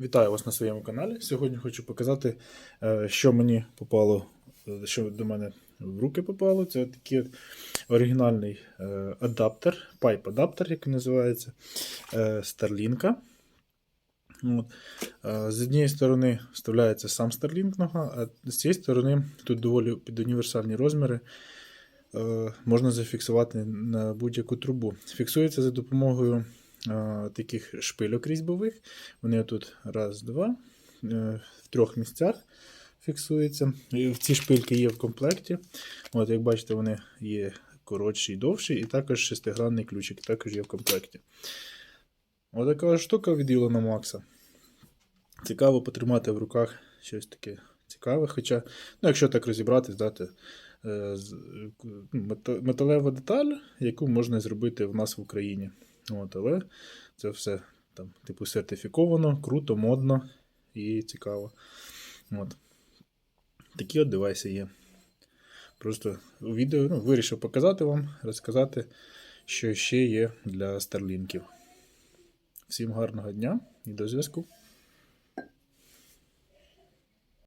Вітаю вас на своєму каналі. Сьогодні хочу показати, е, що мені попало, е, що до мене в руки попало. Це такий оригінальний е, адаптер, пайп-адаптер, як він називається, Starlink. З однієї сторони вставляється сам Starlink нога, а з цієї сторони тут доволі під універсальні розміри. Можна зафіксувати на будь-яку трубу. Фіксується за допомогою таких шпильок різьбових. Вони тут раз, два, е, в трьох місцях фіксуються. І ці шпильки є в комплекті. От, як бачите, вони є коротші і довші, і також шестигранний ключик також є в комплекті. Отака штука від Ілона Макса. Цікаво потримати в руках щось таке цікаве. Хоча, ну, якщо так розібратись, дати е, металева деталь, яку можна зробити в нас в Україні. От, але це все там, типу, сертифіковано, круто, модно і цікаво. От. Такі от девайси є. Просто у відео ну, вирішив показати вам, розказати, що ще є для старлінків. Всім гарного дня і до зв'язку.